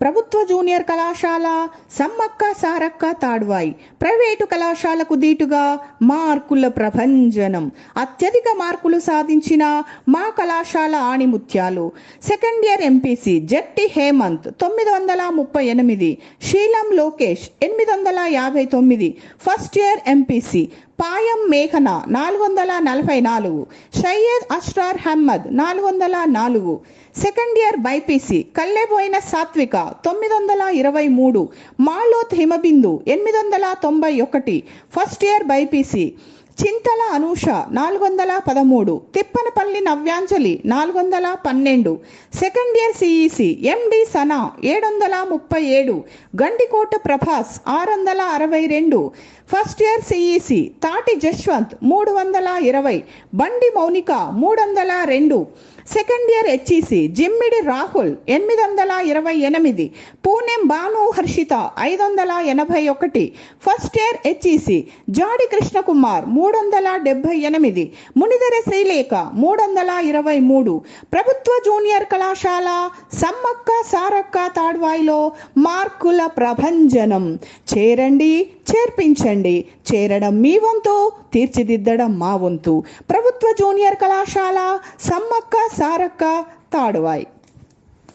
ప్రభుత్వ జూనియర్ కళాశాల సమ్మక్క సారక్క తాడ్వాయి. ప్రైవేటు కళాశాలకు దీటుగా మార్కుల ప్రభంజనం. అత్యధిక మార్కులు సాధించిన మా కళాశాల ఆణిముత్యాలు. Second year MPC Jatti Hemanth తొమ్మిది వందల ముప్పై ఎనిమిది. శీలం లోకేష్ ఎనిమిది వందల యాభై తొమ్మిది. ఫస్ట్ ఇయర్ ఎంపీసీ పాయం మేఘన నాలుగు వందల నలభై నాలుగు సయ్యద్ అస్రార్ అహ్మద్ నాలుగు వందల నాలుగు సెకండ్ ఇయర్ బైపీసీ కల్లెబోయిన సాత్విక తొమ్మిది వందల ఇరవై మూడు మాలోత్ హిమబిందు ఎనిమిది వందల తొంభై ఒకటి first year BiPC Chintala Anusha నాలుగు వందల పదమూడు. తిప్పనపల్లి నవ్యాంజలి నాలుగు వందల పన్నెండు. Second year CEC MD Sana ఏడు వందల ముప్పై ఏడు. గండికోట ప్రభాస్ ఆరు వందల అరవై రెండు. ఫస్ట్ ఇయర్ సిఈసి తాటి జశ్వంత్ మూడు వందల ఇరవై. బండి మౌనిక మూడు వందల రెండు. Second year HEC Jimmidi Rahul ఎనిమిది వందల ఇరవై ఎనిమిది. పూణెం భాను హర్షిత ఐదు వందల ఎనభై ఒకటి. First year HEC Jadi Krishnakumar మూడు వందల డెబ్బై ఎనిమిది. మునిదర శ్రీలేఖ మూడు వందల ఇరవై మూడు. ప్రభుత్వ జూనియర్ కళాశాల సమ్మక్క సారక్క తాడ్వాయిలో మార్కుల ప్రభంజనం చేరండి చేర్పించండి చేరడం మీ వంతు తీర్చిదిద్దడం మా వంతు ప్రభుత్వ జూనియర్ కళాశాల సమ్మక్క సారక్క తాడువాయి